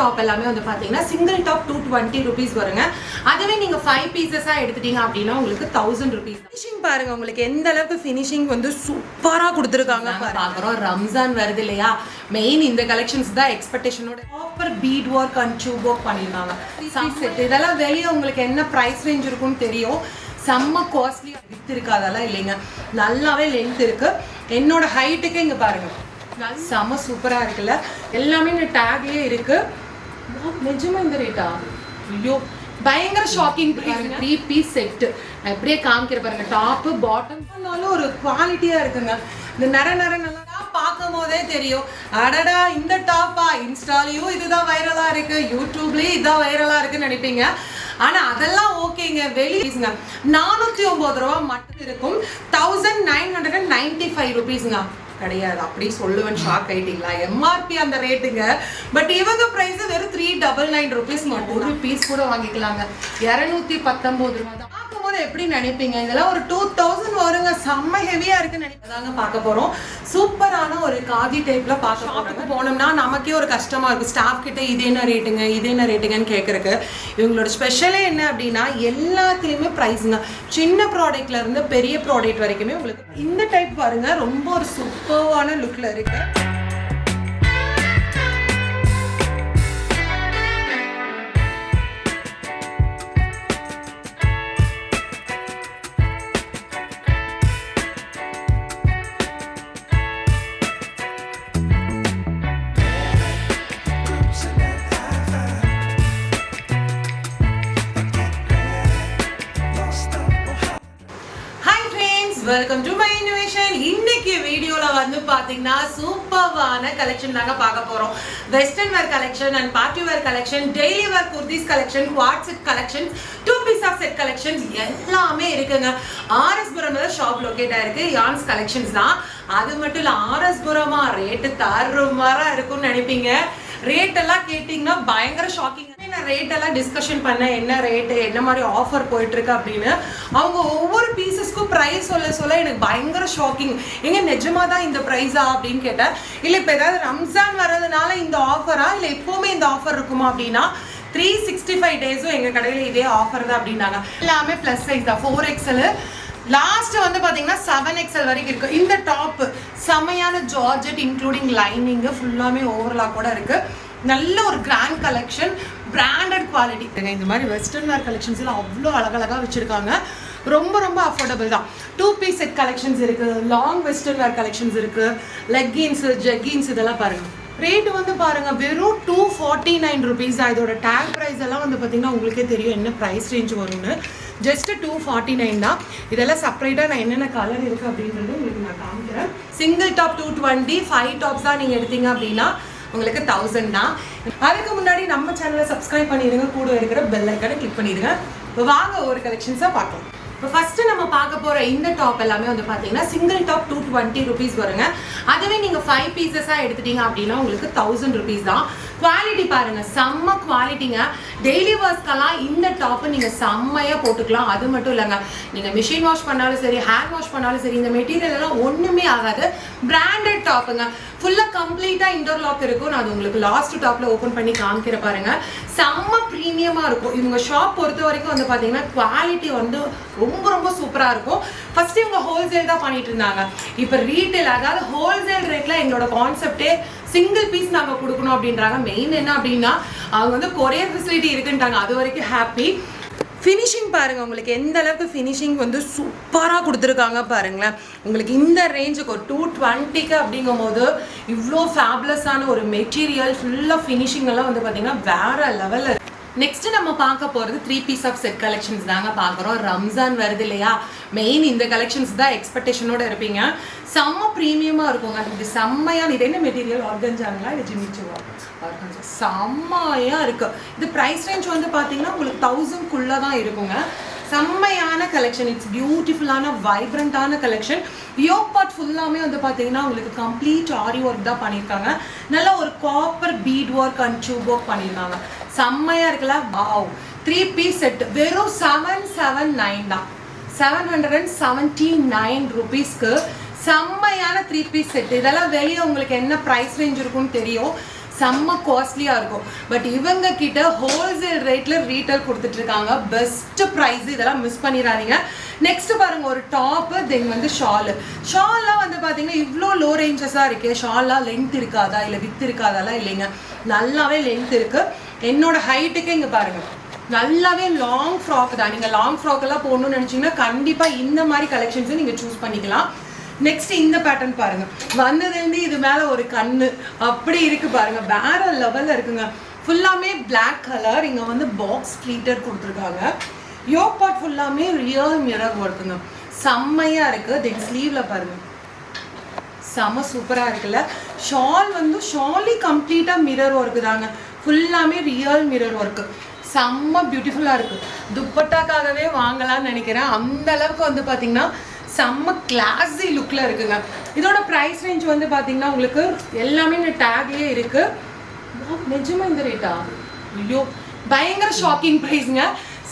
Top எல்லாமே வந்து பார்த்தீங்கன்னா single top two twenty rupees வருங்க. அதுவே நீங்கள் ஃபைவ் பீசஸாக எடுத்துட்டீங்க அப்படின்னா உங்களுக்கு தௌசண்ட் ருபீஸ் ஃபினிஷிங் பாருங்க உங்களுக்கு எந்த அளவுக்கு ஃபினிஷிங் வந்து சூப்பராக கொடுத்துருக்காங்க பார்க்குறோம் ரம்ஜான் வருது இல்லையா? மெயின் இந்த கலெக்ஷன்ஸ் தான் எக்ஸ்பெக்டேஷனோட proper bead work and tube work பண்ணியிருந்தாங்க. செட் இதெல்லாம் வெளியே உங்களுக்கு என்ன ப்ரைஸ் ரேஞ்ச் இருக்கும்னு தெரியும். செம்ம காஸ்ட்லி வித் இருக்கு அதெல்லாம் இல்லைங்க. நல்லாவே லென்த் இருக்கு. என்னோட ஹைட்டுக்கு இங்க பாருங்க. செம்ம சூப்பரா இருக்குல்ல. எல்லாமே இந்த டேக்லயே இருக்கு. Wow, நிஜமா இந்த ரேட்டா ஐயோ பயங்கர ஷாக்கிங் த்ரீ பீஸ் செட் நான் காமிக்கிற பாருங்க டாப் பாட்டம் பண்ணாலும் ஒரு குவாலிட்டியா இருக்குங்க. இந்த நர நர நல்லா பார்க்கும் போதே தெரியும். அடடா இந்த டாப்பா இன்ஸ்டாலையும் இதுதான் வைரலா இருக்கு. யூடியூப்லயும் இதான் வைரலா இருக்குன்னு நினைப்பீங்க. ஆனா அதெல்லாம் ஓகேங்க. வெளியேங்க நானூத்தி ஒன்பது ரூபா மட்டும் இருக்கும். Thousand nine hundred and ninety five ருபீஸுங்க கிடையாது. அப்படி சொல்லுவேன் ஷாக் ஆயிட்டீங்களா? எம்ஆர்பி அந்த ரேட்டுங்க பட் இவங்க பிரைஸ் வெறும் த்ரீ டபுள் நைன் ருபீஸ் மட்டும். ஒரு பீஸ் கூட வாங்கிக்கலாங்க. இரநூத்தி பத்தொன்பது ரூபா தான். பார்க்கும்போது எப்படி நினைப்பீங்க? இதெல்லாம் ஒரு டூ தௌசண்ட் வருங்க. செம்ம ஹெவியா இருக்குன்னு நினைப்பதாங்க பார்க்க போறோம். சூப்பரான ஒரு காதி டைப்ல பார்க்க ஷாப்புக்கு போனோம்னா நமக்கே ஒரு கஷ்டமா இருக்கும். ஸ்டாஃப் கிட்ட இது என்ன ரேட்டுங்க இது என்ன ரேட்டுங்கன்னு கேட்கறக்கு இவங்களோட ஸ்பெஷலே என்ன அப்படின்னா எல்லாத்துலயுமே ப்ரைஸுங்க சின்ன ப்ராடக்ட்ல இருந்து பெரிய ப்ராடக்ட் வரைக்குமே உங்களுக்கு இந்த டைப் பாருங்க ரொம்ப ஒரு சூப்பர்வான லுக்ல இருக்கு. பார்த்தீங்கன்னா பாத்தீங்கன்னா சூப்பர்வான கலெக்ஷன் தாங்க பார்க்க போறோம். Western wear collection and party wear collection daily wear kurtis collection co-ord set collection two piece of set collection எல்லாமே இருக்குங்க. ஆர்எஸ்புரம் ஷாப் லொக்கேட் ஆயிருக்கு. யான்ஸ் கலெக்ஷன்ஸ் தான். அது மட்டும் இல்ல ஆர்எஸ்புரமா ரேட்டு தருமாராக இருக்கும்னு நினைப்பீங்க. ரேட் எல்லாம் கேட்டிங்கன்னா பயங்கர ஷாக்கிங் நான் ரேட் எல்லாம் டிஸ்கஷன் பண்ணேன் என்ன ரேட்டு என்ன மாதிரி ஆஃபர் போயிட்டு இருக்கு அப்படின்னு அவங்க ஒவ்வொரு பீசஸ்க்கும் ப்ரைஸ் சொல்ல சொல்ல எனக்கு பயங்கர ஷாக்கிங் எங்க நிஜமா தான் இந்த ப்ரைஸா அப்படின்னு கேட்டேன். இல்லை இப்போ ஏதாவது ரம்ஜான் வர்றதுனால இந்த ஆஃபரா இல்லை எப்பவுமே இந்த ஆஃபர் இருக்குமா அப்படின்னா த்ரீ சிக்ஸ்டி ஃபைவ் டேஸும் எங்கள் கடையில் இதே ஆஃபர் தான் அப்படின்னாங்க. எல்லாமே ப்ளஸ் சைஸ் தான். ஃபோர் எக்ஸல் லாஸ்ட் வந்து பார்த்தீங்கன்னா செவன் எக்ஸல் வரைக்கும் இருக்கு. இந்த டாப் செமையான ஜார்ஜெட் இன்க்ளூடிங் லைனிங்கு ஃபுல்லாமே ஓவர்லாக் கூட இருக்கு. நல்ல ஒரு கிராண்ட் கலெக்ஷன் பிராண்டட் குவாலிட்டி இந்த மாதிரி வெஸ்டர்ன் வேர் கலெக்ஷன்ஸ் எல்லாம் அவ்வளோ அழகழகாக வச்சுருக்காங்க. ரொம்ப ரொம்ப அஃபோர்டபுள் தான். டூ பீஸ் செட் கலெக்ஷன்ஸ் இருக்குது லாங் வெஸ்டர்ன் வேர் கலெக்ஷன்ஸ் இருக்குது லெக்கின்ஸு ஜெக்கின்ஸ் இதெல்லாம் பாருங்கள் ரேட் வந்து பாருங்கள் வெறும் டூ ஃபார்ட்டி நைன் ருபீஸ் இதோட டேக் ப்ரைஸ் எல்லாம் வந்து பார்த்தீங்கன்னா உங்களுக்கே தெரியும் என்ன ப்ரைஸ் ரேஞ்ச் வரும்னு. ஜஸ்ட்டு டூ ஃபார்ட்டி நைன் தான். இதெல்லாம் செப்பரேட்டாக நான் என்னென்ன கலர் இருக்குது அப்படின்றது உங்களுக்கு நான் காமிக்கிறேன். Single top two twenty five tops தான் நீங்கள் எடுத்தீங்க அப்படின்னா உங்களுக்கு தௌசண்ட் தான். அதுக்கு முன்னாடி நம்ம சேனலை சப்ஸ்கிரைப் பண்ணிடுங்க கூட இருக்கிற பெல் ஐக்கனை கிளிக் பண்ணிடுங்க. வாங்க ஒரு கலெக்ஷன்ஸாக பார்க்கலாம். இப்போ ஃபஸ்ட்டு நம்ம பார்க்க போகிற இந்த டாப் எல்லாமே வந்து பார்த்தீங்கன்னா single top two twenty rupees வருங்க. அதுவே நீங்கள் ஃபைவ் பீசஸாக எடுத்துட்டீங்க அப்படின்னா உங்களுக்கு தௌசண்ட் ருபீஸ் தான். குவாலிட்டி பாருங்க செம்ம குவாலிட்டிங்க டெய்லி வாஷ்க்கெல்லாம் இந்த டாப்பு நீங்கள் செம்மையாக போட்டுக்கலாம். அது மட்டும் இல்லைங்க. நீங்கள் மிஷின் வாஷ் பண்ணாலும் சரி ஹேண்ட் வாஷ் பண்ணாலும் சரி இந்த மெட்டீரியல் எல்லாம் ஒன்றுமே ஆகாது. பிராண்டட் டாப்புங்க ஃபுல்லாக கம்ப்ளீட்டாக இன்டர்லாக் இருக்கும். நான் அது உங்களுக்கு லாஸ்ட் டாப்பில் ஓப்பன் பண்ணி காமிக்கிற பாருங்கள் செம்ம ப்ரீமியமாக இருக்கும். இவங்க ஷாப் பொறுத்த வரைக்கும் வந்து பார்த்தீங்கன்னா குவாலிட்டி வந்து ரொம்ப ரொம்ப ரொம்ப சூப்பராக இருக்கும். ஃபர்ஸ்ட் இவங்க ஹோல்சேல் தான் பண்ணிட்டு இருந்தாங்க. இப்போ ரீட்டைல் அதாவது ஹோல்சேல் ரேட்டில் எங்களோட கான்செப்டே சிங்கிள் பீஸ் நாங்கள் கொடுக்கணும் அப்படின்றாங்க. மெயின் என்ன அப்படின்னா அவங்க வந்து கொரியர் ஃபெசிலிட்டி இருக்குன்ட்டாங்க. அது வரைக்கும் ஹாப்பி ஃபினிஷிங் பாருங்கள் உங்களுக்கு எந்த அளவுக்கு ஃபினிஷிங் வந்து சூப்பராக கொடுத்துருக்காங்க பாருங்களேன். உங்களுக்கு இந்த ரேஞ்சுக்கு ஒரு டூ டுவெண்ட்டிக்கு அப்படிங்கும் போது இவ்வளோ ஃபேப்லஸான ஒரு மெட்டீரியல் ஃபுல்லாக ஃபினிஷிங் எல்லாம் வந்து பார்த்தீங்கன்னா வேற லெவலில் நெக்ஸ்ட் நம்ம பார்க்க போகிறது three piece of set collections தாங்க பார்க்குறோம் ரம்ஜான் வருது இல்லையா? மெயின் இந்த கலெக்ஷன்ஸ் தான் எக்ஸ்பெக்டேஷனோட இருப்பீங்க. செம்ம ப்ரீமியமாக இருக்குங்க. இது செம்மையான இது என்ன மெட்டீரியல் ஆர்கன்ஜாங்களா இது ஜிமிச்சுவா ஆர்கன்ஜா செம்மையாக இருக்குது இது ப்ரைஸ் ரேஞ்ச் வந்து பார்த்தீங்கன்னா உங்களுக்கு தௌசண்ட்குள்ளே தான் இருக்குங்க. செம்மையான கலெக்ஷன் இட்ஸ் பியூட்டிஃபுல்லான வைப்ரண்டான கலெக்ஷன் யோக் பார்ட் ஃபுல்லாமே வந்து பார்த்தீங்கன்னா உங்களுக்கு கம்ப்ளீட் ஆரி ஒர்க் தான் பண்ணியிருக்காங்க. நல்லா ஒரு copper bead work and tube work பண்ணியிருக்காங்க. செம்மையா இருக்குல்ல? வாவ் த்ரீ பீஸ் செட் வெறும் செவன் செவன் நைன் தான். Seven hundred and seventy nine ருபீஸ்க்கு செம்மையான த்ரீ பீஸ் செட் இதெல்லாம் வெளியே உங்களுக்கு என்ன ப்ரைஸ் ரேஞ்ச் இருக்கும்னு தெரியும். செம்ம காஸ்ட்லியாக இருக்கும். பட் இவங்க கிட்ட ஹோல்சேல் ரேட்டில் ரீட்டைல் கொடுத்துட்ருக்காங்க. பெஸ்ட் ப்ரைஸ் இதெல்லாம் மிஸ் பண்ணிடாதீங்க நெக்ஸ்ட் பாருங்க ஒரு டாப்பு தென் வந்து ஷாலு ஷால்லாம் வந்து பார்த்தீங்கன்னா இவ்வளோ லோ ரேஞ்சஸாக இருக்கே. ஷால்லாம் லென்த் இருக்காதா? இல்லை வித் இருக்காதாலாம் இல்லைங்க. நல்லாவே லென்த் இருக்குது என்னோட ஹைட்டுக்கு இங்கே பாருங்கள் நல்லாவே லாங் ஃப்ராக் தான். நீங்கள் லாங் ஃப்ராக்கெல்லாம் போடணும்னு நினச்சிங்கன்னா கண்டிப்பாக இந்த மாதிரி கலெக்ஷன்ஸை நீங்கள் சூஸ் பண்ணிக்கலாம். நெக்ஸ்ட் இந்த பேட்டர்ன் பாருங்க. வந்ததுலேருந்து இது மேலே ஒரு கண்ணு. அப்படி இருக்கு பாருங்க. வேற லெவலில் இருக்குங்க. ஃபுல்லாமே பிளாக் கலர் இங்கே வந்து பாக்ஸ் ப்ளீட்டர் கொடுத்துருக்காங்க. யோக் பாட் ஃபுல்லாமே ரியல் மிரர் ஒர்க்குங்க செம்மையா இருக்கு. தென் ஸ்லீவ்ல பாருங்க. செம சூப்பராக இருக்குல்ல. ஷால் வந்து ஷாலி கம்ப்ளீட்டாக மிரர் ஒர்க்கு தாங்க. ஃபுல்லாமே ரியல் மிரர் ஒர்க்கு செம்ம பியூட்டிஃபுல்லாக இருக்குது துப்பட்டாக்காகவே வாங்கலாம்னு நினைக்கிறேன். அந்த அளவுக்கு வந்து பார்த்தீங்கன்னா செம்ம கிளாஸி லுக்கில் இருக்குங்க. இதோட ப்ரைஸ் ரேஞ்ச் வந்து பார்த்தீங்கன்னா உங்களுக்கு எல்லாமே இந்த டேக்லேயே இருக்கு. Wow, நிஜமா இந்த ரேட்டா ஐயோ பயங்கர shocking ப்ரைஸ்ங்க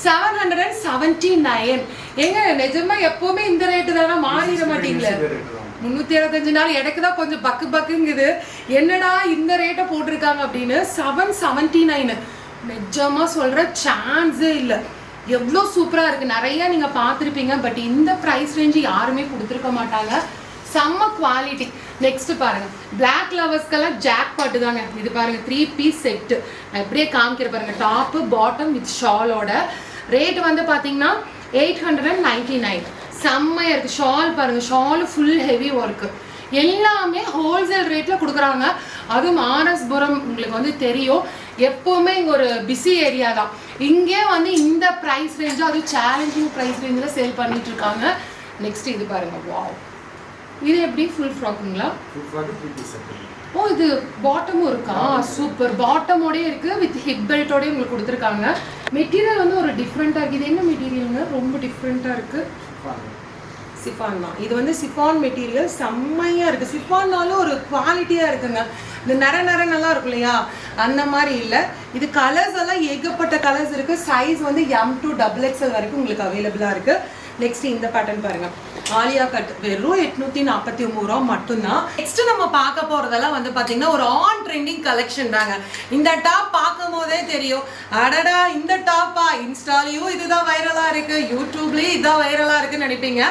seven hundred and seventy nine ஏங்க நிஜமா எப்பவுமே இந்த ரேட்டு தானே? மாறிட மாட்டீங்களே. முந்நூற்றி இருபத்தஞ்சு நாள் எனக்கு தான் கொஞ்சம் பக்கு பக்குங்குது. என்னடா இந்த ரேட்டை போட்டிருக்காங்க அப்படின்னு? செவன் செவன்ட்டி நைனு நிஜமா சொல்கிற சான்ஸே இல்லை. எவ்வளோ சூப்பராக இருக்குது நிறையா நீங்கள் பார்த்துருப்பீங்க. பட் இந்த ப்ரைஸ் ரேஞ்சு யாருமே கொடுத்துருக்க மாட்டாங்க. செம்ம குவாலிட்டி நெக்ஸ்ட் பாருங்க. பிளாக் லவர்ஸ்க்கெல்லாம் ஜாக் பாட்டு தாங்க. இது பாருங்க த்ரீ பீஸ் செட்டு நான் எப்படியே காமிக்கிற பாருங்க. டாப்பு பாட்டம் வித் ஷாலோட ரேட் வந்து பார்த்தீங்கன்னா eight hundred and ninety nine செம்மையாக இருக்குது ஷால் பாருங்கள் ஷால் ஃபுல் ஹெவி ஒர்க்கு எல்லாமே ஹோல்சேல் ரேட்டில் கொடுக்குறாங்க. அதுவும் ஆர்எஸ்புரம் உங்களுக்கு வந்து தெரியும். எப்போவுமே இங்கே ஒரு பிஸி ஏரியா தான். இங்கே வந்து இந்த ப்ரைஸ் ரேஞ்சு அதுவும் சேலஞ்சிங் ப்ரைஸ் ரேஞ்சில் சேல் பண்ணிட்டு இருக்காங்க. நெக்ஸ்ட் இது பாருங்க. வாவ் இது எப்படி? ஃபுல் ஃப்ராக்குங்களா ஓ இது பாட்டமும் இருக்கா? சூப்பர் பாட்டமோடயே இருக்கு. வித் ஹிப் பெல்ட்டோடய உங்களுக்கு கொடுத்துருக்காங்க. மெட்டீரியல் வந்து ஒரு டிஃப்ரெண்ட்டாக இருக்குது இது என்ன மெட்டீரியலுங்க ரொம்ப டிஃப்ரெண்ட்டாக இருக்குது சிஃபான் தான். இது வந்து சிஃபான் மெட்டீரியல் செம்மையாக இருக்குது சிஃபான்னாலும் ஒரு குவாலிட்டியாக இருக்குங்க. இந்த நர நர நல்லா இருக்கும் இல்லையா? அந்த மாதிரி இல்லை. இது கலர்ஸ் எல்லாம் ஏகப்பட்ட கலர்ஸ் இருக்குது சைஸ் வந்து எம் டு டபுள் எக்ஸ்எல் வரைக்கும் உங்களுக்கு அவைலபிளாக இருக்குது நெக்ஸ்ட் இந்த பேட்டர்ன் பாருங்க. ஆலியா கட் வெறும் எட்நூத்தி நாற்பத்தி ஒன்பது ரூபா மட்டும்தான். நெக்ஸ்ட் நம்ம பார்க்க போறதெல்லாம் வந்து பாத்தீங்கன்னா ஒரு ஆன் ட்ரெண்டிங் கலெக்ஷன் தாங்க. இந்த டாப் பார்க்கும் போதே தெரியும். அடடா இந்த டாப்பா இன்ஸ்டாலையும் இதுதான் வைரலா இருக்கு. யூடியூப்லயும் இதுதான் வைரலா இருக்குன்னு நினைப்பீங்க.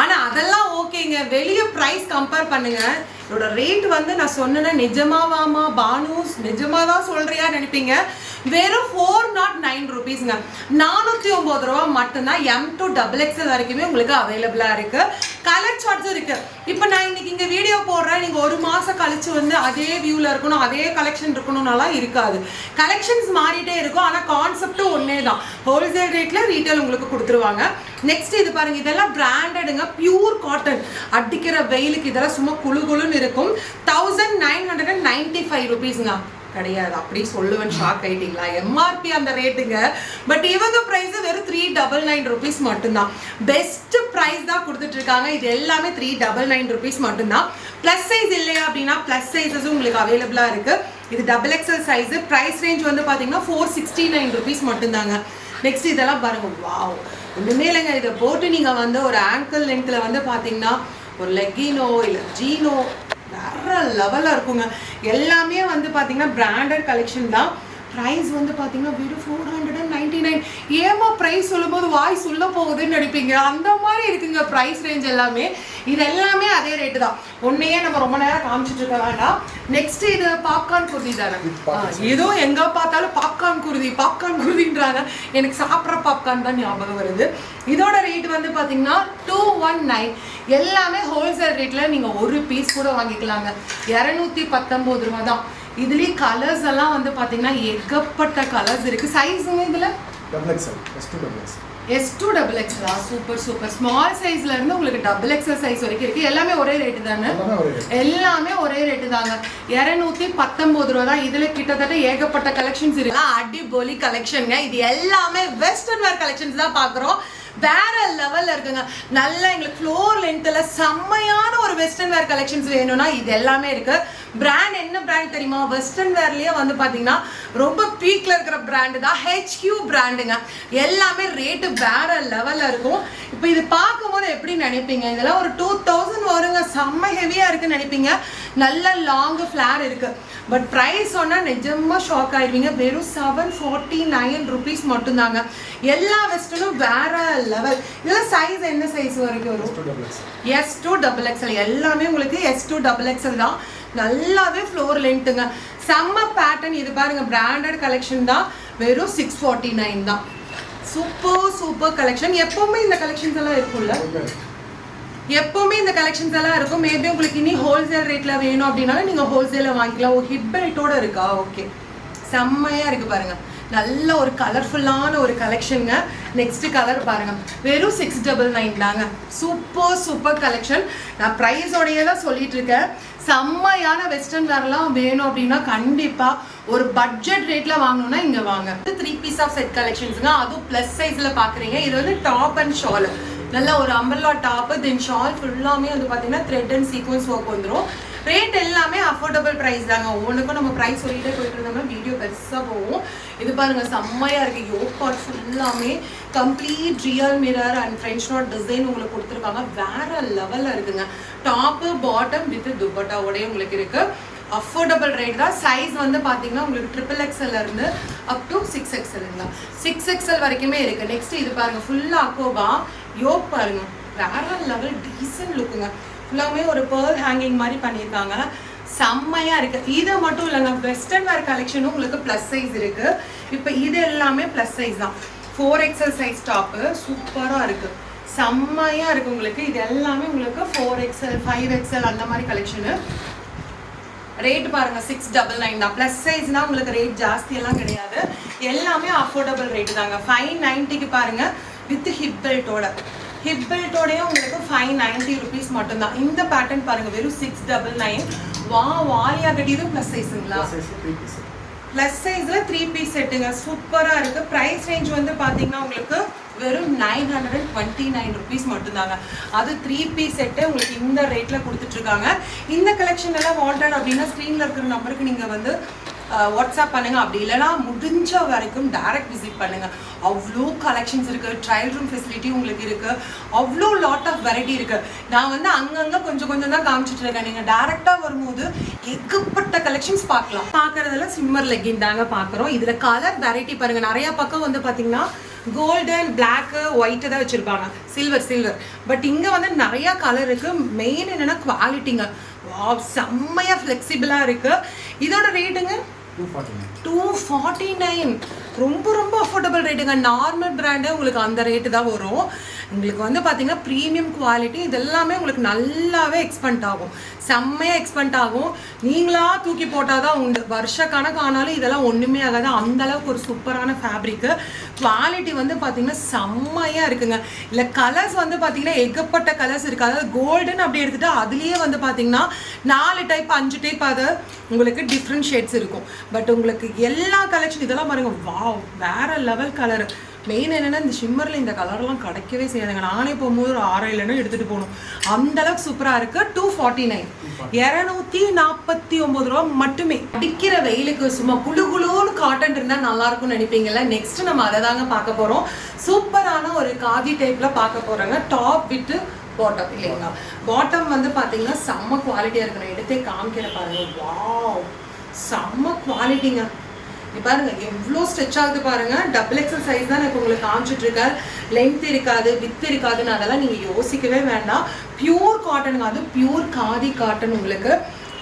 ஆனா அதெல்லாம் ஓகேங்க. வெளியே ப்ரைஸ் கம்பேர் பண்ணுங்க. இதோட ரேட் வந்து நான் சொன்னேன்னா நிஜமாவாமா பானு நிஜமாக தான் சொல்றியா நினைப்பீங்க. வெறும் ஃபோர் நாட் நைன் ருபீஸ்ங்க நானூற்றி ஒம்பது ரூபா மட்டும்தான் எம் டு டபுள் எக்ஸல் வரைக்குமே உங்களுக்கு அவைலபிளாக இருக்குது கலர் சார்ட்ஸும் இருக்குது இப்போ நான் இன்னைக்கு இங்கே வீடியோ போடுறேன். நீங்கள் ஒரு மாதம் கழிச்சு வந்து அதே வியூவில் இருக்கணும் அதே கலெக்ஷன் இருக்கணும்னாலாம் இருக்காது. கலெக்ஷன்ஸ் மாறிட்டே இருக்கும். ஆனால் கான்செப்டும் ஒன்றே தான். ஹோல்சேல் ரேட்டில் ரீட்டைல் உங்களுக்கு கொடுத்துருவாங்க. நெக்ஸ்ட் இது பாருங்க. இதெல்லாம் பிராண்டடுங்க பியூர் காட்டன் அடிக்கிற வெயிலுக்கு இதெல்லாம் சும்மா குளு குளுன்னு இருக்கும். Thousand nine hundred and ninety five ருபீஸுங்க கிடையாது. அப்படி சொல்லுவேன் ஷாக் ஆயிட்டீங்களா? எம்ஆர்பி அந்த ரேட்டுங்க பட் இவங்க ப்ரைஸ் வெறும் த்ரீ டபுள் நைன் ருபீஸ் மட்டும்தான். பெஸ்ட் ப்ரைஸ் தான் கொடுத்துட்டு இருக்காங்க இது எல்லாமே த்ரீ டபுள் நைன் ருபீஸ் மட்டும்தான். ப்ளஸ் சைஸ் இல்லையா அப்படின்னா ப்ளஸ் சைஸஸும் உங்களுக்கு அவைலபிளாக இருக்கு. இது double XL size price range வந்து பார்த்தீங்கன்னா ஃபோர் சிக்ஸ்டி நைன் ருபீஸ் மட்டும்தாங்க. நெக்ஸ்ட் இதெல்லாம் பாருங்க. வாவ் ஒன்றுமே இல்லைங்க. இதை போட்டு நீங்கள் வந்து ஒரு ஆங்கிள் லென்த்தில் வந்து பார்த்தீங்கன்னா ஒரு லெக்கினோ இல்லை ஜீனோ வேற லெவலில் இருக்குங்க. எல்லாமே வந்து பார்த்தீங்கன்னா பிராண்டட் கலெக்ஷன் தான். ப்ரைஸ் வந்து பார்த்தீங்கன்னா வெறும் four hundred and ninety nine ஏமா ப்ரைஸ் சொல்லும்போது வாய் சொல்ல போகுதுன்னு நடிப்பீங்க அந்த மாதிரி இருக்குங்க ப்ரைஸ் ரேஞ்ச் எல்லாமே. இது எல்லாமே அதே ரேட்டு தான். ஒன்றையே நம்ம ரொம்ப நேரம் காமிச்சிட்டு இருக்க வேண்டாம். நெக்ஸ்ட் இது பாப்கார்ன் குருதி தானே? ஏதோ எங்கே பார்த்தாலும் பாப்கார்ன் குருதி பாப்கார்ன் குருதின்றாங்க. எனக்கு சாப்பிட்ற பாப்கார்ன் தான் ஞாபகம் வருது. இதோட ரேட் வந்து பார்த்தீங்கன்னா டூ ஒன் நைன் எல்லாமே ஹோல்சேல் ரேட்டில் நீங்கள் ஒரு பீஸ் கூட வாங்கிக்கலாங்க. இரநூத்தி பத்தொம்போது ரூபா தான் இதுலேயே கலர்ஸ் எல்லாம் வந்து பார்த்தீங்கன்னா ஏகப்பட்ட கலர்ஸ் இருக்குது சைஸுங்க இதில்? Double XL S to double X S to double எக்ஸ்லா super super small சைஸ்ல இருந்து உங்களுக்கு டபுள் எக்ஸல் சைஸ் வரைக்கும் இருக்கு. எல்லாமே ஒரே ரேட்டு தானே? எல்லாமே ஒரு rate. எல்லாமே ஒரே ரேட்டு தாங்க. இரநூத்தி பத்தொன்பது ரூபா தான். இதுல கிட்டத்தட்ட ஏகப்பட்ட கலெக்ஷன்ஸ் இருக்கு. அடிபொலி கலெக்ஷனுங்க இது எல்லாமே வெஸ்டர்ன் வேர் கலெக்ஷன்ஸ் தான் பாக்குறோம். வேற லெவல்ல இருக்குங்க. நல்ல எங்களுக்கு ஃப்ளோர் லென்த்தில் செம்மையான ஒரு வெஸ்டர்ன் வேர் கலெக்ஷன்ஸ் வேணும்னா இது எல்லாமே இருக்கு. பிராண்ட் என்ன பிராண்ட் தெரியுமா? வெஸ்டர்ன் வேர்லயே வந்து பாத்தீங்கன்னா ரொம்ப பீக்ல இருக்கிற பிராண்டு தான் ஹெச்கியூ பிராண்டுங்க எல்லாமே ரேட்டு வேற லெவல்ல இருக்கும். இப்போ இது பார்க்கும்போது எப்படி நினைப்பீங்க? இதெல்லாம் ஒரு டூ தௌசண்ட் வருங்க. செம்ம ஹெவியா இருக்குன்னு நினைப்பீங்க. நல்ல லாங் ஃபிளார் இருக்கு. பட் ப்ரைஸ் சொன்னால் நிஜமா ஷாக் ஆயிடுவீங்க. வெறும் செவன் ஃபார்ட்டி நைன் ருபீஸ் மட்டும்தாங்க. எல்லா வெஸ்டர்னும் வேற லெவல் இதெல்லாம் சைஸ் என்ன சைஸ் வரைக்கும் வரும். எஸ் டூ டபுள் எக்ஸ்எல் எல்லாமே உங்களுக்கு எஸ் டூ டபுள் எக்ஸ்எல் தான். நல்லாவே ஃப்ளோர் லென்த்துங்க செம்ம பேட்டர்ன் இது பாருங்க பிராண்டட் கலெக்ஷன் தான். வெறும் சிக்ஸ் ஃபார்ட்டி நைன் தான். சூப்பர் சூப்பர் கலெக்ஷன் எப்பவுமே இந்த கலெக்ஷன்ஸ் எல்லாம் இருக்கும்ல. எப்பவுமே இந்த கலெக்ஷன்ஸ் எல்லாம் இருக்கும். மேபி உங்களுக்கு இனி ஹோல்சேல் ரேட்ல வேணும் அப்படின்னாலும் நீங்க ஹோல்சேல வாங்கிக்கலாம். ஒரு ஹிப் பெல்ட்டோட இருக்கா? ஓகே செம்மையா இருக்கு பாருங்க. நல்ல ஒரு கலர்ஃபுல்லான ஒரு கலெக்ஷனுங்க நெக்ஸ்ட் கலர் பாருங்க. வெறும் சிக்ஸ் டபுள் நைன் தாங்க. சூப்பர் சூப்பர் கலெக்ஷன் நான் ப்ரைஸோடையே தான் சொல்லிட்டு இருக்கேன் செம்மையான வெஸ்டர்ன் வேர்லாம் வேணும் அப்படின்னா கண்டிப்பாக ஒரு பட்ஜெட் ரேட்ல வாங்கணும்னா இங்கே வாங்க. த்ரீ பீஸ் ஆஃப் செட் கலெக்ஷன்ஸுங்க அதுவும் ப்ளஸ் சைஸ்ல பார்க்குறீங்க இது வந்து டாப் அண்ட் ஷால் நல்ல ஒரு அம்பர்லா டாப்பு தென் ஷால் ஃபுல்லாமே வந்து பார்த்தீங்கன்னா த்ரெட் அண்ட் சீக்வன்ஸ் ஒர்க் வந்துடும் ரேட் எல்லாமே அஃபோர்டபுள் ப்ரைஸ் தாங்க. ஒவ்வொன்றுக்கும் நம்ம ப்ரைஸ் சொல்லிட்டே போயிட்டு இருந்தோம்னா வீடியோ பெருசாக போவோம் இது பாருங்க செம்மையாக இருக்குது யோக் பார்ட் ஃபுல்லாமே complete real mirror and French knot design உங்களுக்கு கொடுத்துருக்காங்க. வேற லெவலில் இருக்குங்க. டாப்பு பாட்டம் வித் துப்பட்டாவோடய உங்களுக்கு இருக்குது அஃபோர்டபுள் ரேட் தான். சைஸ் வந்து பார்த்தீங்கன்னா உங்களுக்கு ட்ரிபிள் எக்ஸ்எல்ல இருந்து up to six XL six XL வரைக்குமே இருக்குது நெக்ஸ்ட் இது பாருங்க ஃபுல்லாக அக்கோபா யோக் பாருங்க வேற லெவல் டீசன்ட் லுக்குங்க ஃபுல்லாகவே ஒரு பேர்ல் ஹேங்கிங் மாதிரி பண்ணியிருக்காங்க. செம்மையாக இருக்குது இது மட்டும் இல்லைங்க வெஸ்டர்ன் வேர் கலெக்ஷனும் உங்களுக்கு ப்ளஸ் சைஸ் இருக்குது இப்போ இது எல்லாமே ப்ளஸ் சைஸ் தான். ஃபோர் எக்ஸ்எல் சைஸ் டாப்பு சூப்பராக இருக்குது செம்மையாக இருக்குது உங்களுக்கு. இது எல்லாமே உங்களுக்கு ஃபோர் எக்ஸ்எல் ஃபைவ் எக்ஸ்எல் அந்த மாதிரி கலெக்ஷனு ரேட் பாருங்க சிக்ஸ் டபுள் நைன் தான். ப்ளஸ் சைஸ்னா உங்களுக்கு ரேட் ஜாஸ்தியெல்லாம் கிடையாது. எல்லாமே அஃபோர்டபுள் ரேட்டு தாங்க. ஃபைவ் நைன்ட்டிக்கு பாருங்கள் வித் ஹிப் பெல்ட்டோட ஹிப் பெல்ட்டோடய உங்களுக்கு ஃபைவ் நைன்ட்டி ருபீஸ் மட்டும்தான். இந்த பேட்டர்ன் பாருங்க வெறும் சிக்ஸ் டபுள் நைன் வா வாரியா கட்டியதும் ப்ளஸ் சைஸுங்களா. ப்ளஸ் சைஸில் த்ரீ பீஸ் செட்டுங்க சூப்பராக இருக்குது ப்ரைஸ் ரேஞ்ச் வந்து பார்த்தீங்கன்னா உங்களுக்கு வெறும் nine hundred and twenty nine rupees மட்டும்தாங்க. அது த்ரீ பீஸ் செட்டு உங்களுக்கு இந்த ரேட்டில் கொடுத்துட்ருக்காங்க இந்த கலெக்ஷன் எல்லாம் வாண்டட் அப்படின்னா ஸ்க்ரீனில் இருக்கிற நம்பருக்கு நீங்கள் வந்து வாட்ஸ்அப் பண்ணுங்க. அப்படி இல்லைன்னா முடிஞ்ச வரைக்கும் டைரக்ட் விசிட் பண்ணுங்க. அவ்வளோ கலெக்ஷன்ஸ் இருக்குது ட்ரையல் ரூம் ஃபெசிலிட்டி உங்களுக்கு இருக்குது அவ்வளோ லாட் ஆஃப் வெரைட்டி இருக்குது நான் வந்து அங்கங்கே கொஞ்சம் கொஞ்சம் தான் காமிச்சிட்டு இருக்கேன். நீங்கள் டேரெக்டாக வரும்போது ஏகப்பட்ட கலெக்ஷன்ஸ் பார்க்கலாம். பார்க்கறதுல சிம்மர் லெக்கின் தாங்க பார்க்குறோம். இதில் கலர் வெரைட்டி பாருங்க. நிறையா பக்கம் வந்து பார்த்தீங்கன்னா கோல்டன் பிளாக்கு ஒயிட் தான் வச்சுருப்பாங்க. சில்வர் சில்வர் பட் இங்கே வந்து நிறையா கலர் இருக்குது மெயின் என்னன்னா குவாலிட்டிங்க வாவ் செம்மையா ஃப்ளெக்சிபிளா இருக்கு. இதோட ரேட்டுங்க. டூ ஃபார்ட்டி நைன் ரொம்ப ரொம்ப அஃபோர்டபுள் ரேட்டுங்க நார்மல் பிராண்டு உங்களுக்கு அந்த ரேட்டு தான் வரும். உங்களுக்கு வந்து பார்த்தீங்கன்னா ப்ரீமியம் குவாலிட்டி இதெல்லாமே உங்களுக்கு நல்லாவே எக்ஸ்பெண்ட் ஆகும். செம்மையாக எக்ஸ்பெண்ட் ஆகும். நீங்களாக தூக்கி போட்டால் தான் உண்டு. வருஷ கணக்கு ஆனாலும் இதெல்லாம் ஒன்றுமே ஆகாது. அந்தளவுக்கு ஒரு சூப்பரான ஃபேப்ரிக்கு குவாலிட்டி வந்து பார்த்தீங்கன்னா செம்மையாக இருக்குங்க. இல்லை கலர்ஸ் வந்து பார்த்தீங்கன்னா ஏகப்பட்ட கலர்ஸ் இருக்குது அதாவது கோல்டன் அப்படி எடுத்துட்டா அதுலேயே வந்து பார்த்தீங்கன்னா நாலு டைப் அஞ்சு டைப் அதை உங்களுக்கு டிஃப்ரெண்ட் ஷேட்ஸ் இருக்கும். பட் உங்களுக்கு எல்லா கலெக்ஷன் இதெல்லாம் பாருங்க வாவ் வேற லெவல் கலர் மெயின் என்னென்னா இந்த ஷிம்மரில் இந்த கலர்லாம் கிடைக்கவே செய்யாதுங்க. நானே போகும்போது ஒரு ஆறு இல்லைன்னா எடுத்துகிட்டு போகணும். அந்தளவுக்கு சூப்பராக இருக்கு. டூ ஃபார்ட்டி நைன் இரநூத்தி நாற்பத்தி ஒம்பது ரூபா மட்டுமே. அடிக்கிற வெயிலுக்கு சும்மா குழு குழுன்னு காட்டன் இருந்தால் நல்லாயிருக்கும்னு நினைப்பீங்கல்ல? நெக்ஸ்ட் நம்ம அதை தாங்க பார்க்க போகிறோம் சூப்பரான ஒரு காதி டைப்பில் பார்க்க போகிறோங்க டாப் விட்டு பாட்டம் இல்லைங்களா? பாட்டம் வந்து பார்த்தீங்கன்னா செம்ம குவாலிட்டியாக இருக்கணும் எடுத்தே காமிக்கிற பாருங்க. வாவ் செம்ம குவாலிட்டிங்க பாருங்க எவ்வளோ ஸ்ட்ரெச் ஆகுது பாருங்க. டபுள் எக்ஸல் சைஸ் தான் நான் இப்போ உங்களுக்கு காமிச்சிட்டு இருக்கேன் லென்த் இருக்காது வித் இருக்காதுன்னு அதெல்லாம் நீங்க யோசிக்கவே வேண்டாம். பியூர் காட்டனுங்க அது பியூர் காதி காட்டன் உங்களுக்கு.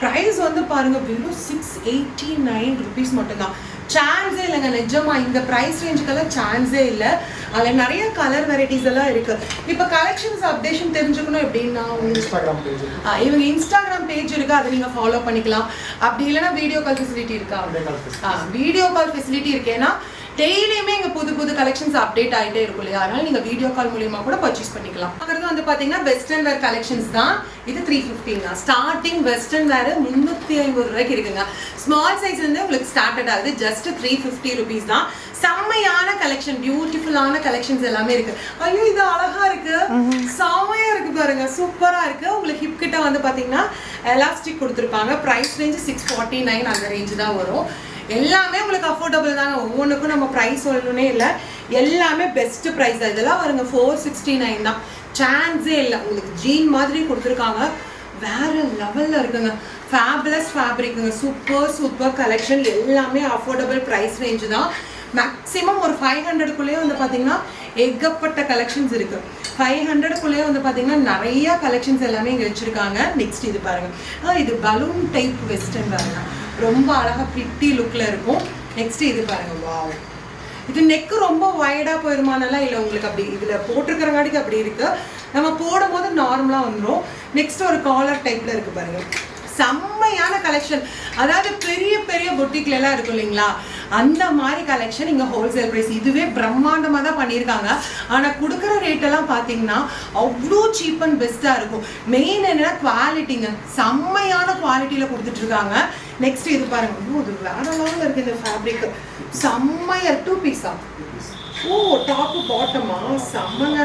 ப்ரைஸ் வந்து பாருங்க வெறும் சிக்ஸ் எயிட்டி நைன் ருபீஸ் மட்டும்தான். சான்ஸே இல்லைங்க நிஜமா. இந்த ப்ரைஸ் ரேஞ்சுக்கெல்லாம் சான்ஸே இல்லை. அதில் நிறைய கலர் வெரைட்டிஸ் எல்லாம் இருக்கு. இப்போ கலெக்ஷன்ஸ் அப்டேஷன் தெரிஞ்சுக்கணும் எப்படின்னா இவங்க இன்ஸ்டாகிராம் பேஜ் இருக்கு. அதை நீங்க ஃபாலோ பண்ணிக்கலாம். அப்படி இல்லைன்னா வீடியோ கால் ஃபெசிலிட்டி இருக்கா. வீடியோ கால் ஃபெசிலிட்டி இருக்கேன்னா டெய்லியுமே இங்க புது புது கலெக்ஷன்ஸ் அப்டேட் ஆயிட்டே இருக்கும் இல்லையா? அதனால நீங்க வீடியோ கால் மூலியமா கூட பர்ச்சேஸ் பண்ணிக்கலாம். அப்புறம் வந்து பாத்தீங்கன்னா வெஸ்டர்ன் வேர் கலெக்ஷன்ஸ் தான். இது த்ரீ ஃபிஃப்டின் தான். ஸ்டார்டிங் வெஸ்டர்ன் வேர் முந்நூற்றி ஐம்பது ரூபாய்க்கு இருக்குங்க. ஸ்மால் சைஸ் வந்து உங்களுக்கு ஸ்டார்டட் ஆகுது ஜஸ்ட் த்ரீ ஃபிஃப்டி ருபீஸ் தான். செம்மையான கலெக்ஷன் பியூட்டிஃபுல்லான கலெக்ஷன்ஸ் எல்லாமே இருக்கு. ஐயோ இது அழகா இருக்கு. செம்மையா இருக்கு பாருங்க. சூப்பரா இருக்கு. உங்களுக்கு ஹிப் கிட்ட வந்து பாத்தீங்கன்னா எலாஸ்டிக் கொடுத்துருப்பாங்க. Price range six forty nine அந்த ரேஞ்ச் தான் வரும். எல்லாமே உங்களுக்கு அஃபோர்டபுள் தாங்க. ஒவ்வொன்றுக்கும் நம்ம ப்ரைஸ் சொல்லணுன்னே இல்லை. எல்லாமே பெஸ்ட் ப்ரைஸ் தான். இதெல்லாம் வருங்க ஃபோர் சிக்ஸ்டி நைன் தான். சான்ஸே இல்லை. உங்களுக்கு ஜீன் மாதிரி கொடுத்துருக்காங்க. வேற லெவலில் இருக்குங்க. ஃபேபுலஸ் ஃபேப்ரிக்குங்க சூப்பர் சூப்பர் கலெக்ஷன் எல்லாமே அஃபோர்டபுள் ப்ரைஸ் ரேஞ்சு தான். மேக்ஸிமம் ஒரு ஃபைவ் ஹண்ட்ரடுக்குள்ளேயே வந்து பார்த்தீங்கன்னா ஏகப்பட்ட கலெக்ஷன்ஸ் இருக்கு. ஃபைவ் ஹண்ட்ரடுக்குள்ளேயே வந்து பார்த்தீங்கன்னா நிறைய கலெக்ஷன்ஸ் எல்லாமே இங்கே வச்சுருக்காங்க. நெக்ஸ்ட் இது பாருங்க. ஆ, இது பலூன் டைப் வெஸ்டர்ன் பாருங்க. ரொம்ப அழகாக பிரிட்டி லுக்கில் இருக்கும். நெக்ஸ்ட் இது பாருங்க வாவ் இது நெக்கு ரொம்ப வைடாக போயிருமானலாம் இல்லை? உங்களுக்கு அப்படி இதில் போட்டிருக்கிறங்காட்டிக்கு அப்படி இருக்குது நம்ம போடும்போது நார்மலாக வந்துடும் நெக்ஸ்ட் ஒரு காலர் டைப்பில் இருக்குது பாருங்கள் செம்மையான கலெக்ஷன் அதாவது பெரிய பெரிய பொட்டிக்ல எல்லாம் இருக்கும் இல்லைங்களா? அந்த மாதிரி கலெக்ஷன் இங்க ஹோல்சேல் பிரைஸ் இதுவே பிரம்மாண்டமா தான் பண்ணியிருக்காங்க. ஆனா கொடுக்குற ரேட் எல்லாம் பாத்தீங்கன்னா அவ்வளோ சீப் அண்ட் பெஸ்டா இருக்கும். மெயின் என்னன்னா குவாலிட்டிங்க செம்மையான குவாலிட்டியில கொடுத்துட்டு இருக்காங்க நெக்ஸ்ட் இது பாருங்க. ஐயோ, இது வேற லெவலில் இருக்கு இந்த ஃபேப்ரிக் செம்மையா டூ பீஸா ஓ டாப் பாட்டமா செம்மங்க.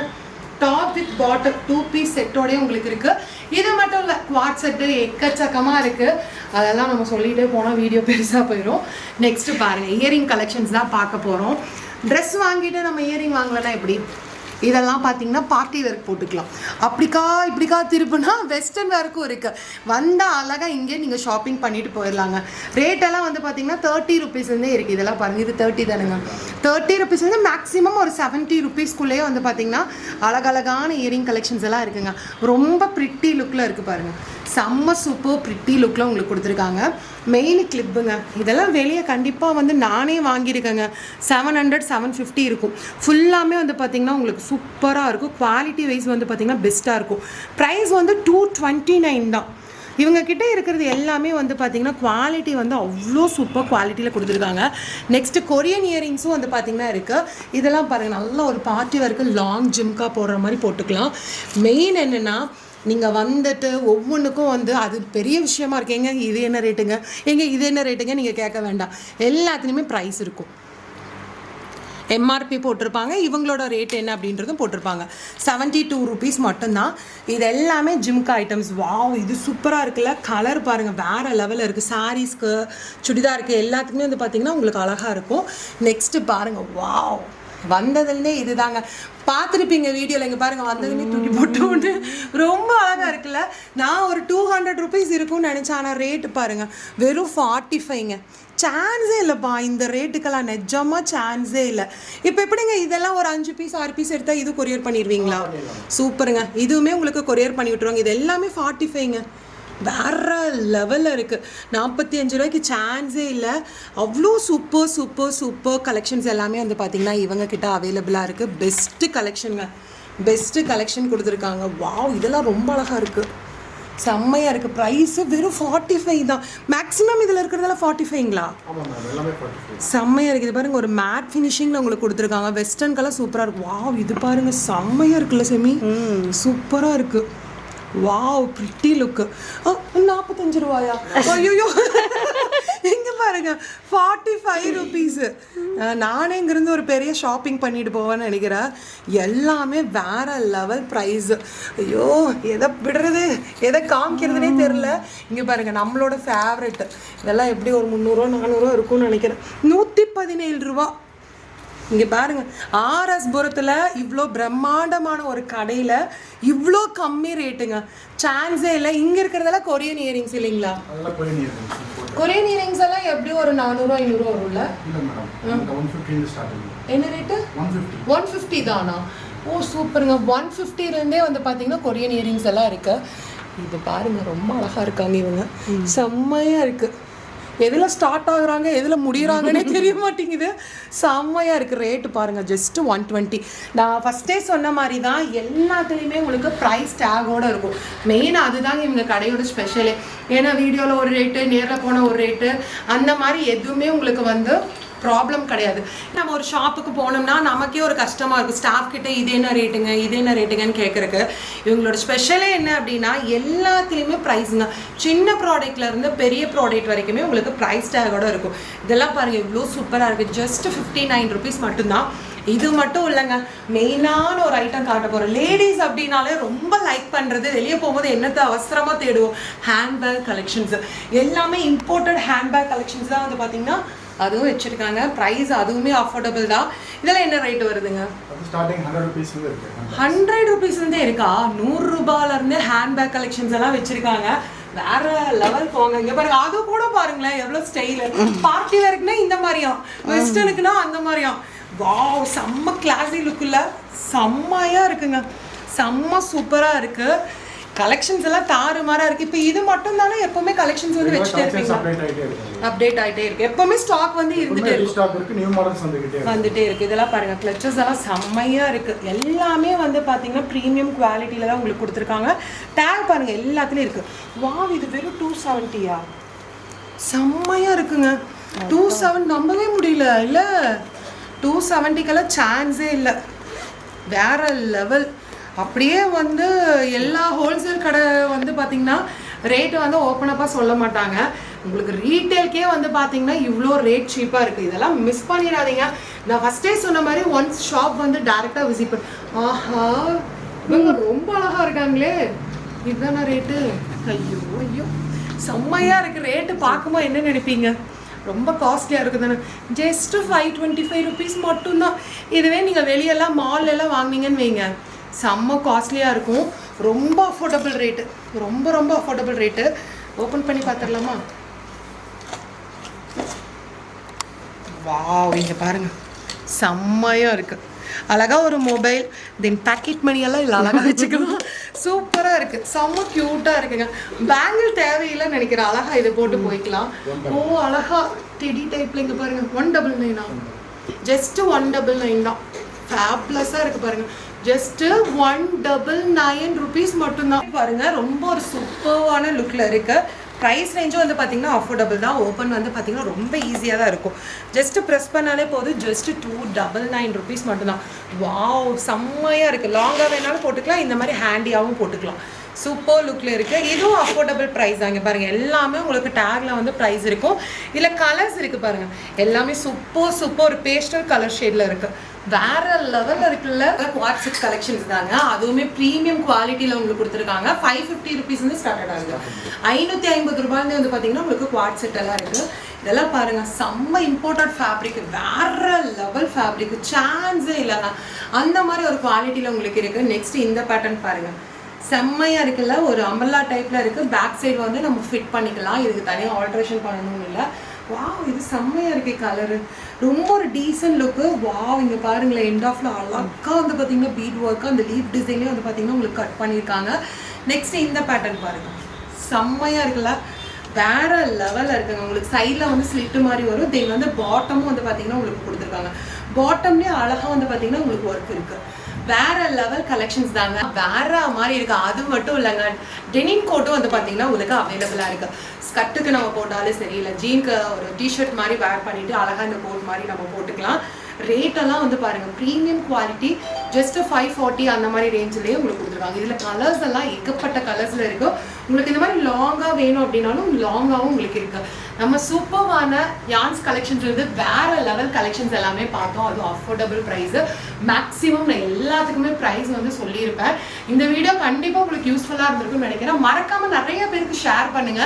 Top with bottom two piece செட்டோடய உங்களுக்கு இருக்குது இது மட்டும் இல்லை குவாட் செட்டு எக்கச்சக்கமாக இருக்குது அதெல்லாம் நம்ம சொல்லிகிட்டே போனால் வீடியோ பெருசாக போயிடும் நெக்ஸ்ட்டு பாருங்கள் இயரிங் கலெக்ஷன்ஸ் தான் பார்க்க போகிறோம் ட்ரெஸ் வாங்கிட்டு நம்ம இயரிங் வாங்கலைன்னா எப்படி? இதெல்லாம் பார்த்தீங்கன்னா பார்ட்டி வேர்க் போட்டுக்கலாம். அப்படிக்கா இப்படிக்கா திருப்புனா வெஸ்டர்ன் வேர்க்கும் இருக்குது வந்தால் அழகாக இங்கே நீங்கள் ஷாப்பிங் பண்ணிட்டு போயிடலாங்க. ரேட்டெல்லாம் வந்து பார்த்தீங்கன்னா தேர்ட்டி ருபீஸ்லேருந்தே இருக்குது இதெல்லாம் பாருங்கள் இது தேர்ட்டி தானுங்க. தேர்ட்டி ருபீஸ்லேருந்து மேக்ஸிமம் ஒரு செவன்ட்டி ருபீஸ்க்குள்ளேயே வந்து பார்த்தீங்கன்னா அழகழகான இயரிங் கலெக்ஷன்ஸ் எல்லாம் இருக்குங்க. ரொம்ப ப்ரிட்டி லுக்கில் இருக்குது பாருங்கள் செம்ம சூப்பர் ப்ரிட்டி லுக்கில் உங்களுக்கு கொடுத்துருக்காங்க. மெயின் கிளிப்புங்க இதெல்லாம் வெளியே கண்டிப்பாக வந்து நானே வாங்கியிருக்கேங்க. செவன் ஹண்ட்ரட் செவன் ஃபிஃப்டி இருக்கும். ஃபுல்லாமே வந்து பார்த்திங்கன்னா உங்களுக்கு சூப்பராக இருக்கும். குவாலிட்டி வைஸ் வந்து பார்த்திங்கன்னா பெஸ்ட்டாக இருக்கும். ப்ரைஸ் வந்து டூ டுவெண்ட்டி நைன் தான். இவங்க கிட்ட இருக்கிறது எல்லாமே வந்து பார்த்தீங்கன்னா குவாலிட்டி வந்து அவ்வளோ சூப்பர் குவாலிட்டியில் கொடுத்துருக்காங்க. நெக்ஸ்ட் கொரியன் இயரிங்ஸும் வந்து பார்த்தீங்கன்னா இருக்குது இதெல்லாம் பாருங்கள் நல்ல ஒரு பார்ட்டி வரைக்கும் லாங் ஜிம்கா போடுற மாதிரி போட்டுக்கலாம். மெயின் என்னென்னா நீங்கள் வந்துட்டு ஒவ்வொன்றுக்கும் வந்து அது பெரிய விஷயமா இருக்கு. எங்க இது என்ன ரேட்டுங்க எங்கே இது என்ன ரேட்டுங்க நீங்கள் கேட்க வேண்டாம். எல்லாத்துலேயுமே ப்ரைஸ் இருக்கும். எம்ஆர்பி போட்டிருப்பாங்க. இவங்களோட ரேட் என்ன அப்படின்றதும் போட்டிருப்பாங்க. செவன்ட்டி டூ ருபீஸ் மட்டும்தான். இது எல்லாமே ஜிம்கா ஐட்டம்ஸ் வாவ் இது சூப்பராக இருக்குல்ல? கலர் பாருங்கள் வேறு லெவலில் இருக்குது சாரீஸ்க்கு சுடிதாருக்கு எல்லாத்துக்குமே வந்து பார்த்திங்கன்னா உங்களுக்கு அழகாக இருக்கும். நெக்ஸ்ட்டு பாருங்கள் வாவ் வந்ததுலேருந்தே இதுதாங்க. பார்த்துருப்பீங்க வீடியோவில் இங்கே பாருங்க வந்ததுமே தூக்கி போட்டு ஒன்று ரொம்ப அழகாக இருக்குல்ல? நான் ஒரு டூ ஹண்ட்ரட் ருபீஸ் இருக்கும்னு நினச்சேன் ஆனால் ரேட்டு பாருங்க வெறும் ஃபார்ட்டி ஃபைவ்ங்க சான்ஸே இல்லைப்பா இந்த ரேட்டுக்கெல்லாம் நிஜமாக சான்ஸே இல்லை. இப்போ எப்படிங்க இதெல்லாம் ஒரு அஞ்சு பீஸ் ஆறு பீஸ் எடுத்தால் இது கொரியர் பண்ணிடுவீங்களா? சூப்பருங்க. இதுவுமே உங்களுக்கு கொரியர் பண்ணி விட்ருவாங்க இது எல்லாமே ஃபார்ட்டி ஃபைவ்ங்க வேற லெவலில் இருக்குது நாற்பத்தி அஞ்சு ரூபாய்க்கு சான்ஸே இல்லை. அவ்வளோ சூப்பர் சூப்பர் சூப்பர் கலெக்ஷன்ஸ் எல்லாமே வந்து பார்த்தீங்கன்னா இவங்க கிட்ட அவைலபிளாக இருக்குது பெஸ்ட்டு கலெக்ஷனுங்க பெஸ்ட்டு கலெக்ஷன் கொடுத்துருக்காங்க. வாவ் இதெல்லாம் ரொம்ப அழகாக இருக்குது செம்மையாக இருக்குது ப்ரைஸு வெறும் ஃபார்ட்டி ஃபைவ் தான். மேக்ஸிமம் இதில் இருக்கிறதெல்லாம் ஃபார்ட்டி ஃபைவ்ங்களா செம்மையாக இருக்குது பாருங்க ஒரு மேட் ஃபினிஷிங்கில் உங்களுக்கு கொடுத்துருக்காங்க. வெஸ்டர்ன் கலர் சூப்பராக இருக்கும் வாவ் இது பாருங்க செம்மையாக இருக்குல்ல செமி? சூப்பராக இருக்கு. வாவ் பிரிட்டி லுக்கு நாற்பத்தஞ்சு ரூபாயா ஐயோ இங்க பாருங்க ஃபார்ட்டி ஃபைவ் ருபீஸு நானே இங்கேருந்து ஒரு பெரிய ஷாப்பிங் பண்ணிட்டு போவேன்னு நினைக்கிறேன் எல்லாமே வேற லெவல் ப்ரைஸு ஐயோ எதை விடுறது எதை காமிக்கிறதுனே தெரில இங்கே பாருங்க நம்மளோட ஃபேவரெட் இதெல்லாம் எப்படி ஒரு முந்நூறுரூவா நானூறுரூவா இருக்கும்னு நினைக்கிறேன் நூற்றி பதினேழு ரூபா இங்கே பாருங்க. ஆர்எஸ் புரத்தில் இவ்வளோ பிரம்மாண்டமான ஒரு கடையில் இவ்வளோ கம்மி ரேட்டுங்க சான்ஸே இல்லை. இங்கே இருக்கிறதெல்லாம் கொரியன் இயரிங்ஸ் இல்லைங்களா? கொரியன் இயரிங்ஸ் எல்லாம் எப்படி ஒரு நானூறுரூவா ஐநூறுரூவா வரும்ல? என்ன rate one fifty one fifty தானா? ஓ சூப்பருங்க. ஒன் ஃபிஃப்டிலேருந்தே வந்து பார்த்தீங்கன்னா கொரியன் இயரிங்ஸ் எல்லாம் இருக்கு. இது பாருங்க ரொம்ப அழகா இருக்காங்க இவங்க. செம்மையா இருக்கு. எதில் ஸ்டார்ட் ஆகுறாங்க எதில் முடியுறாங்கன்னே தெரிய மாட்டேங்குது. செம்மையா இருக்கு. ரேட்டு பாருங்க ஜஸ்ட் ஒன் டுவெண்ட்டி நான் ஃபஸ்ட்டே சொன்ன மாதிரி தான் எல்லாத்துலேயுமே உங்களுக்கு ப்ரைஸ் டேகோடு இருக்கும். மெயினாக அதுதாங்க இவங்க கடையோட ஸ்பெஷலே ஏன்னா வீடியோவில் ஒரு ரேட்டு நேரில் போன ஒரு ரேட்டு அந்த மாதிரி எதுவுமே உங்களுக்கு வந்து ப்ராப்ளம் கிடையாது. நம்ம ஒரு ஷாப்புக்கு போனோம்னா நமக்கே ஒரு கஷ்டமாக இருக்கும். ஸ்டாஃப் கிட்ட இது என்ன ரேட்டுங்க இது என்ன ரேட்டுங்கன்னு கேட்குறக்கு இவங்களோட ஸ்பெஷலே என்ன அப்படின்னா எல்லாத்துலேயுமே ப்ரைஸுங்க சின்ன ப்ராடக்ட்லேருந்து பெரிய ப்ராடக்ட் வரைக்குமே உங்களுக்கு ப்ரைஸ் டேகோட இருக்கும். இதெல்லாம் பாருங்கள் இவ்வளோ சூப்பராக இருக்குது ஜஸ்ட் ஃபிஃப்டி நைன் ருபீஸ் மட்டும்தான். இது மட்டும் இல்லைங்க. மெயினான ஒரு ஐட்டம் காட்ட போகிறோம் லேடிஸ் அப்படின்னாலே ரொம்ப லைக் பண்ணுறது வெளியே போகும்போது என்னத்தை அவசரமாக தேடுவோம்? ஹேண்ட்பேக் கலெக்ஷன்ஸ் எல்லாமே இம்போர்ட்டட் ஹேண்ட்பேக் கலெக்ஷன்ஸ் தான் வந்து பார்த்தீங்கன்னா அதுவும் வச்சுருக்காங்க. ப்ரைஸ் அதுவுமே அஃபோர்டபுள் தான். இதெல்லாம் என்ன ரேட் வருதுங்க? ஹண்ட்ரட் ருபீஸ்லேருந்து இருக்கு. ஹண்ட்ரட் ருபீஸ்லேருந்தே இருக்கா? நூறு ரூபாயிலேருந்து ஹேண்ட்பேக் கலெக்ஷன்ஸ் எல்லாம் வச்சுருக்காங்க. வேற லெவல் போங்க. இங்க பாருங்க அது கூட பாருங்களேன் எவ்வளவு ஸ்டைல் பார்ட்டி வேர்க்குன்னா இந்த மாதிரியாம் வெஸ்டர்னுக்குன்னா அந்த மாதிரியாம் வாவ் செம்ம கிளாஸி லுக்குல செம்மையா இருக்குங்க. செம்ம சூப்பரா இருக்கு. கலெக்ஷன்ஸ் எல்லாம் தாறுமாறா இருக்கு. இப்போ இது மட்டும் தானே எப்பவுமே கலெக்ஷன்ஸ் வந்து வச்சுட்டே இருப்பீங்க அப்டேட் ஆயிட்டே இருக்கு. எப்பவுமே ஸ்டாக் வந்து இருந்துட்டே இருக்கு வந்துட்டே இருக்கு. இதெல்லாம் பாருங்க கிளச்சஸ் எல்லாம் செம்மையா இருக்கு. எல்லாமே வந்து பாத்தீங்கன்னா ப்ரீமியம் குவாலிட்டியில தான் உங்களுக்கு கொடுத்துருக்காங்க. டேக் பாருங்க எல்லாத்துலயும் இருக்கு. வாவ் இது வெறும் டூ செவன்ட்டியா செம்மையா இருக்குங்க. டூ செவன் நம்பவே முடியல. இல்ல டூ செவன்ட்டிக்கெல்லாம் சான்ஸே இல்லை. வேற லெவல் அப்படியே வந்து எல்லா ஹோல்சேல் கடை வந்து பார்த்தீங்கன்னா ரேட்டு வந்து ஓப்பனப்பாக சொல்ல மாட்டாங்க. உங்களுக்கு ரீட்டெயில்க்கே வந்து பார்த்தீங்கன்னா இவ்வளோ ரேட் சீப்பாக இருக்குது இதெல்லாம் மிஸ் பண்ணிடாதீங்க. நான் ஃபஸ்ட்டே சொன்ன மாதிரி ஒன்ஸ் ஷாப் வந்து டேரெக்டாக விசிட் பண்ண ஆஹா இவங்க ரொம்ப அழகா இருக்காங்களே. இதுதானா ரேட்டு ஐயோ ஐயோ. செம்மையாக இருக்குது ரேட்டு பார்க்கும்போது என்ன நினைப்பீங்க? ரொம்ப காஸ்ட்லியாக இருக்குது தானே just five twenty five rupees மட்டும்தான். இதுவே நீங்கள் வெளியெல்லாம் மால்ல எல்லாம் வாங்குனீங்கன்னு வைங்க. செம்ம காஸ்ட்லியாக இருக்கும். ரொம்ப அஃபோர்டபுள் ரேட்டு ரொம்ப ரொம்ப அஃபோர்டபுள் ரேட்டு ஓப்பன் பண்ணி பார்த்துடலாமா வாவ் இங்கே பாருங்க. செம்மையாக இருக்குது அழகா ஒரு மொபைல் தென் பாக்கெட் மணி எல்லாம் இதில் அழகா வச்சுக்கலாம். சூப்பராக இருக்கு. செம்ம க்யூட்டாக இருக்குங்க. பேங்கிள் தேவையில்லைன்னு நினைக்கிறேன். அழகா இதை போட்டு போய்க்கலாம். ஓ அழகா டெடி டைப்ல இங்கே பாருங்க. ஒன் டபுள் நைனா ஜஸ்ட் ஒன் டபுள் நைன் தான் ஃபேப்லெஸ்ஸாக இருக்கு பாருங்க. Just one double nine rupees மட்டும்தான் பாருங்க ரொம்ப ஒரு சூப்பர்வான லுக்ல இருக்கு. ப்ரைஸ் ரேஞ்சும் வந்து பார்த்தீங்கன்னா அஃபோர்டபுள் தான். ஓப்பன் வந்து பார்த்தீங்கன்னா ரொம்ப ஈஸியாக தான் இருக்கும். ஜஸ்ட் ப்ரெஸ் பண்ணாலே போதும். Just two double nine rupees மட்டும்தான் வாவ் செம்மையாக இருக்குது லாங்காக வேணாலும் போட்டுக்கலாம். இந்த மாதிரி ஹேண்டியாகவும் போட்டுக்கலாம். சூப்பர் லுக்கில் இருக்குது இதுவும் அஃபோர்டபுள் ப்ரைஸ் தாங்க. பாருங்கள் எல்லாமே உங்களுக்கு டேக்ல வந்து ப்ரைஸ் இருக்கும். இதில் கலர்ஸ் இருக்குது பாருங்கள் எல்லாமே சூப்பர் சூப்பர் ஒரு பேஸ்டல் கலர் ஷேடில் இருக்குது வேற லெவல் இருக்குல்ல? வாட்ஸ்அப் கலெக்ஷன்ஸ் தாங்க? அதுவுமே ப்ரீமியம் குவாலிட்டியில் உங்களுக்கு கொடுத்துருக்காங்க. ஃபைவ் ஃபிஃப்டி ருபீஸ் வந்து ஸ்டார்ட் ஆகுது. ஐநூற்றி ஐம்பது ரூபாய்ந்து வந்து பார்த்தீங்கன்னா உங்களுக்கு குவாட் செட் எல்லாம் இருக்குது இதெல்லாம் பாருங்க செம்ம இம்போர்ட்டட் ஃபேப்ரிக் வேற லெவல் ஃபேப்ரிக் சான்ஸே இல்லைங்க. அந்த மாதிரி ஒரு குவாலிட்டியில் உங்களுக்கு இருக்குது நெக்ஸ்ட் இந்த பேட்டர்ன் பாருங்க. செம்மையாக இருக்குல்ல? ஒரு அம்பல்லா டைப்பில் இருக்குது பேக் சைடு வந்து நம்ம ஃபிட் பண்ணிக்கலாம். இதுக்கு தனியாக ஆல்ட்ரேஷன் பண்ணணும்னு இல்லை. வாவ் இது செம்மையாக இருக்கே கலரு ரொம்ப ஒரு டீசன்ட் லுக்கு வாவ் இங்கே பாருங்களேன் எண்ட் ஆஃப்ல அழகா வந்து பார்த்தீங்கன்னா பீட் ஒர்க்கு அந்த லீஃப் டிசைன்லேயே வந்து பார்த்தீங்கன்னா உங்களுக்கு கட் பண்ணியிருக்காங்க. நெக்ஸ்ட் இந்த பேட்டர்ன் பாருங்க. செம்மையாக இருக்குல்ல? வேற லெவலில் இருக்குங்க. உங்களுக்கு சைடில் வந்து ஸ்லிட்டு மாதிரி வரும். தென் வந்து பாட்டமும் வந்து பார்த்தீங்கன்னா உங்களுக்கு கொடுத்துருக்காங்க. பாட்டம்லேயே அழகாக வந்து பார்த்தீங்கன்னா உங்களுக்கு ஒர்க் இருக்குது வேற லெவல் கலெக்ஷன்ஸ் தாங்க. வேற மாதிரி இருக்கு. அது மட்டும் இல்லைங்க. டெனிம் கோட்டும் வந்து பார்த்தீங்கன்னா உங்களுக்கு அவைலபிளாக இருக்கு. ஸ்கர்ட்டுக்கு நம்ம போட்டாலும் சரி இல்லை ஜீனுக்கு ஒரு டிஷர்ட் மாதிரி வேர் பண்ணிட்டு அழகாக இந்த கோட் மாதிரி நம்ம போட்டுக்கலாம். ரேட் எல்லாம் வந்து பாருங்க. Premium quality just five forty அந்த மாதிரி ரேஞ்சிலேயே உங்களுக்கு கொடுத்துருக்காங்க. இதில் கலர்ஸ் எல்லாம் ஏகப்பட்ட கலர்ஸில் இருக்கும் உங்களுக்கு இந்த மாதிரி லாங்காக வேணும் அப்படின்னாலும் லாங்காகவும் உங்களுக்கு இருக்கு. நம்ம சூப்பர்வான யான்ஸ் கலெக்ஷன்ஸ் வந்து வேற லெவல் கலெக்ஷன்ஸ் எல்லாமே பார்த்தோம். அதுவும் அஃபோர்டபுள் ப்ரைஸ் மேக்ஸிமம் நான் எல்லாத்துக்குமே ப்ரைஸ் வந்து சொல்லியிருப்பேன். இந்த வீடியோ கண்டிப்பாக உங்களுக்கு யூஸ்ஃபுல்லாக இருந்திருக்கும்னு நினைக்கிறேன். மறக்காம நிறைய பேருக்கு ஷேர் பண்ணுங்க.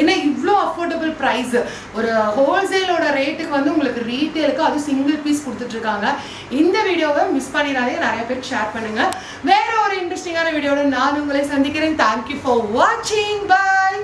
ஏன்னா இவ்வளோ அஃபோர்டபுள் ப்ரைஸ் ஒரு ஹோல்சேலோட ரேட்டுக்கு வந்து உங்களுக்கு ரீட்டெயிலுக்கு அதுவும் சிங்கிள் பீஸ் கொடுத்துட்ருக்காங்க. இந்த வீடியோவை மிஸ் பண்ணிடாதே நிறைய பேருக்கு ஷேர் பண்ணுங்க. வேற ஒரு இன்ட்ரெஸ்டிங்கான வீடியோட நான் உங்களை சந்திக்கிறேன். Thank you for watching. Bye.